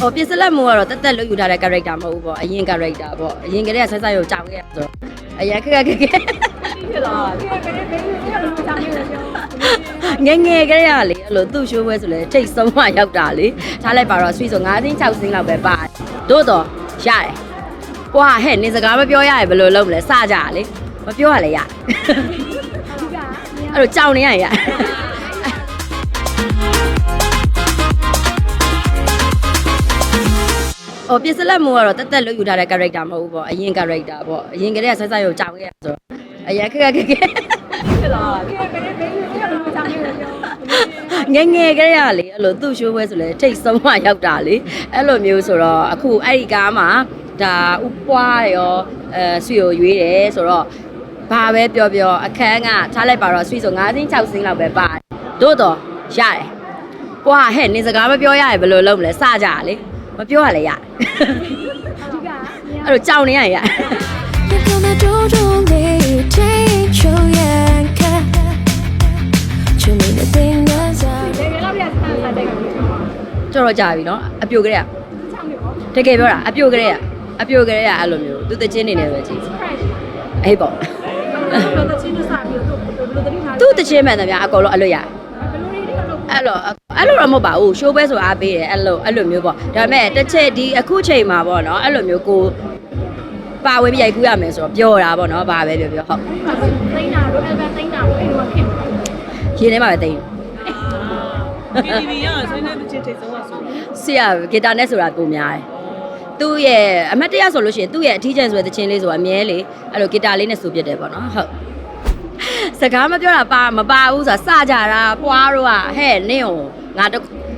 ဟိုပြစ်စလက်မိုးကတော့တက်တက်လုပ်ယူထားတဲ့ character မဟုတ်ဘူးပေါ့အရင် character ပေါ့အရင်ကတည်းကဆက်ဆက်ရုပ်ကြောင်ခဲ့ဆိုတော့အရင်ခက်ခက်ခက်ခက်ဖြစ်တော့ငငယ်ကလေးကလေအဲ့လိုသူ့ရှိုးပွဲဆိုလဲထိတ်ဆုံးမရောက်တာလေထားလိုက်ပါတော့ဆွီဆို9သိန်း6သိန်းလောက်ပဲပါတို့တော့ရတယ်။ကွာဟဲ့နင်စကားမပြောရရင်ဘယ်လိုလုပ်မလဲစကြရလေမပြောရလဲရတယ်။အဲ့လိုကြောင်နေရရင်ရ။ ဟိုပြစ်စလက်မိုးကတော့တက်တက်လို့ယူထားတဲ့ character မဟုတ်ဘူးပေါ့အရင် character ပေါ့အရင်ကတည်းကဆက်ဆက်ရုပ်ကြောင်ခဲ့ရဆိုတော့အရင်ခက်ခက်ခက်ခက်ငယ်ငယ်ကလေးကလေအဲ့လိုသူ့ရှိုးပွဲဆိုလဲထိတ်ဆုံးမှရောက်တာလေအဲ့လိုမျိုးဆိုတော့အခုအဲ့ဒီကားမှာဒါဥပွားရောအဲဆွေကိုရွေးတယ်ဆိုတော့ဘာပဲပြောပြောအခန်းကထားလိုက်ပါတော့ဆွေဆို9သိန်း6သိန်းလောက်ပဲပါတယ်တို့တော့ရတယ်ပွားဟဲ့နေစကားမပြောရရင်ဘယ်လိုလုပ်မလဲစကြရလေ မပြောရလဲရတယ်အဲ့တော့ကြောင်နေရရင်ရတယ်တော်တော်ကြာပြီเนาะအပြိုကလေးอ่ะတကယ်ပြောတာအပြိုကလေးอ่ะအပြိုကလေးอ่ะအဲ့လိုမျိုးသူတချင်းနေနေပဲကြည့်အေးပေါ့သူတချင်းမှန်တယ်ဗျာအကောလုံးအလွတ်ရတယ် အဲ့လိုအဲ့လိုတော့မဟုတ်ပါဘူးရှိုးပဲဆိုအားပေးတယ်အဲ့လိုအဲ့လိုမျိုးပေါ့ဒါပေမဲ့တစ်ချက်ဒီအခုချိန်မှာပေါ့နော်အဲ့လိုမျိုးကိုပါဝင်ပြရိုက်ကူးရမယ်ဆိုတော့ပြောတာပေါ့နော်ဘာပဲပြောပြောဟုတ်ရင်းထဲမှာပဲတိတ် KTV ရဆွေးနွေးတစ်ချက်ထိတ်ဆုံးပါဆိုတော့ဆရာဂီတာနဲ့ဆိုတာပုံများတယ်သူ့ရဲ့အမတ်တရဆိုလို့ရှိရင်သူ့ရဲ့အထီးကျန်ဆိုတဲ့တခြင်းလေးဆိုတာအမြဲလေအဲ့လိုဂီတာလေးနဲ့ဆိုပြတယ်ပေါ့နော်ဟုတ် စကားမပြောတာပါမပါဘူးဆိုတာစကြတာပွားတော့ဟဲ့နင့်ဟိုငါတ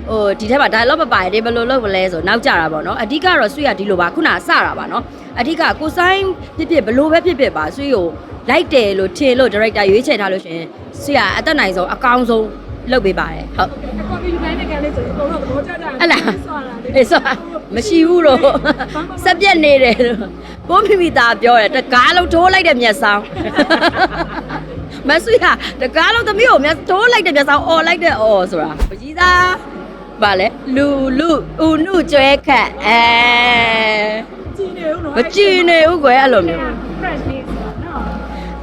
ဟိုဒီထက်မှာ dialogue မပါရင်ဒီဘယ်လိုလုပ်မလဲဆိုနောက်ကြတာပေါ့နော်အဓိကတော့ဆွေရဒီလိုပါခုနစတာပါနော်အဓိကကိုဆိုင်ဖြစ်ဖြစ်ဘယ်လိုပဲဖြစ်ဖြစ်ပါဆွေကိုလိုက်တယ်လို့ထင်လို့ director ရွေးချယ်ထားလို့ရှိရင်ဆွေကအသက်နိုင်ဆုံးအကောင်းဆုံးလုပ်ပေးပါတယ်ဟုတ်ကော်ပီဖိုင်တဲ့ကလေးဆိုတော့တော့သဘောကျကြတယ်ဟတ်လားအေးဆိုမရှိဘူးတော့စက်ပြက်နေတယ်လို့ကိုမိမိသားပြောတယ်တကားလုံးထိုးလိုက်တဲ့မျက်စောင်း မဆွေဟာတကားလုံးသမီးကိုမျက်ထိုးလိုက်တဲ့မျက်စောင်းអော်လိုက်တဲ့អော်ဆိုတာပကြီးသားဗာလဲလူလူဥနုကျွဲခတ်အဲကြည့်နေဦးနော်မကြည်နေဘူးကွယ်အဲ့လိုမျိုး fresh လေးဆိုတော့နော်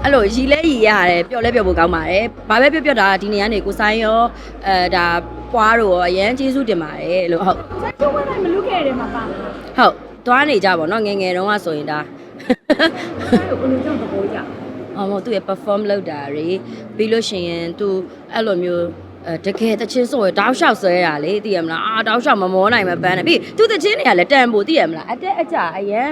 အဲ့လိုရီလဲရီရတယ်ပျော်လဲပျော်ဖို့ကောင်းပါတယ်ဘာပဲပြောပြောတာဒီနေရာနေကိုဆိုင်ရောအဲဒါပွားတော့ရောအရန်ကျေးဇူးတင်ပါတယ်လို့ဟုတ်ဆက်ချိုးဝဲတိုင်းမလူခဲ့တယ်မှာပါဟုတ်သွားနေကြပါတော့ငယ်ငယ်တုန်းကဆိုရင်ဒါအဲ့ကိုလူကြောင့်သဘောကျ အော်သူ့ရဲ့ perform လုပ်တာတွေပြီးလို့ရှိရင်သူအဲ့လိုမျိုးအဲတကယ်တချင်းဆိုရတောက်လျှောက်ဆွဲတာလေသိရမလားအာတောက်လျှောက်မမောနိုင်မပန်းနဲ့ပြီးသူတချင်းတွေကလည်းတန်ဖို့သိရမလားအတက်အကြအရန်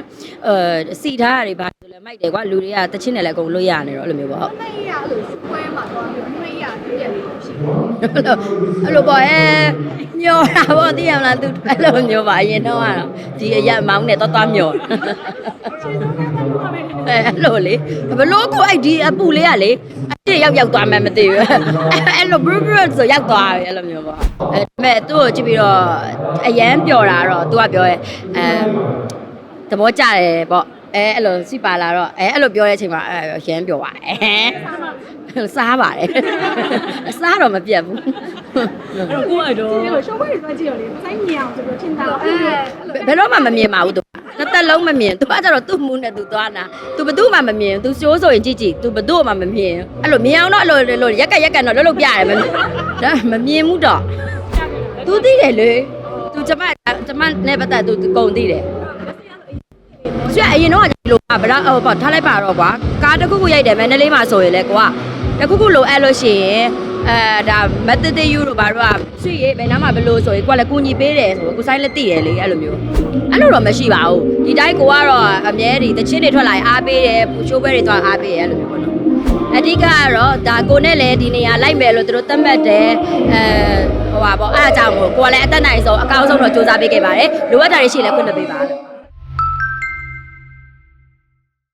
အဲစီထားတာတွေဘာလို့လဲမိုက်တယ်ကွာလူတွေကတချင်းတွေလည်းအကုန်လွတ်ရနေတော့အဲ့လိုမျိုးပေါ့ဟုတ်မိုက်ရလို့ပွဲမှာတော့မိုက်ရပြည့်ရလို့ရှိတယ်အဲ့လိုပေါ့အဲညောတာပေါ့သိရမလားသူအဲ့လိုမျိုးပါအရင်တော့ကတော့ဒီအရမောင်းနဲ့တော့တော့ညောတာ အဲအဲ့လိုလေဘလို့ကိုအဲ့ဒီအပူလေးကလေအစ်ရောက်ရောက်သွားမှမသိဘူးအဲ့လို brr brr ဆိုရောက်သွားပြီအဲ့လိုမျိုးပေါ့အဲဒါပေမဲ့သူ့ကိုကြည့်ပြီးတော့အရန်ပျော်တာတော့သူကပြောရဲအဲသဘောကျတယ်ပေါ့အဲအဲ့လိုစီပါလာတော့အဲအဲ့လိုပြောတဲ့အချိန်မှာအဲရမ်းပျော်ပါတယ်စားပါတယ်စားတော့မပြတ်ဘူးအဲ့တော့ကိုအဲ့တော့ဒီလို show ပွဲတွေကြည့်ရလေမဆိုင်မြင်အောင်ဆိုတော့ထင်တာအဲ့ဘယ်တော့မှမမြင်ပါဘူးသူတစ် သက်လုံးမမြင်သူကကျတော့သူ့မူနဲ့သူသွားတာသူဘသူမှမမြင်သူရှိုးဆိုရင်ကြည့်ကြည့်သူဘသူမှမမြင်အဲ့လိုမြင်အောင်တော့အဲ့လိုလိုရက်ကရက်ကန်တော့လှုပ်လှုပ်ပြရတယ်မဒါမမြင်ဘူးတော့သူသိတယ်လေသူကျမကျမနဲ့ပတ်သက်သူကုံသိတယ်ဆွေအရင်တော့ဒီလိုပါဗလားဟိုပေါ့ထားလိုက်ပါတော့ကွာကားတစ်ခုခုရိုက်တယ်မန္တလေးမှာဆိုရင်လေကွာ တစ်ခုခုလိုအဲ့လို့ရှိရင်အဲဒါမတ်တတေယူတို့ဘာတို့ကဆွေရေးဘယ်နားမှာဘလို့ဆိုရင်ကိုကလည်းကူညီပေးတယ်ဆိုကိုဆိုင်လက်သိတယ်လေအဲ့လိုမျိုးအဲ့လိုတော့မရှိပါဘူးဒီတိုင်းကိုကတော့အမြဲတည်းတချင်းတွေထွက်လာရင်အားပေးတယ်ပူချိုးပွဲတွေသွားအားပေးတယ်အဲ့လိုမျိုးပေါ့နော်အဓိကကတော့ဒါကိုနဲ့လည်းဒီနေရာလိုက်မယ်လို့သူတို့သတ်မှတ်တယ်အဲဟိုပါပေါ့အားအကြောင်းကိုကိုကလည်းအသက်နိုင်ဆုံးအကောင်းဆုံးတော့စူးစမ်းပေးခဲ့ပါတယ်လိုအပ်တာတွေရှိလဲခွင့်လွှတ်ပေးပါလို့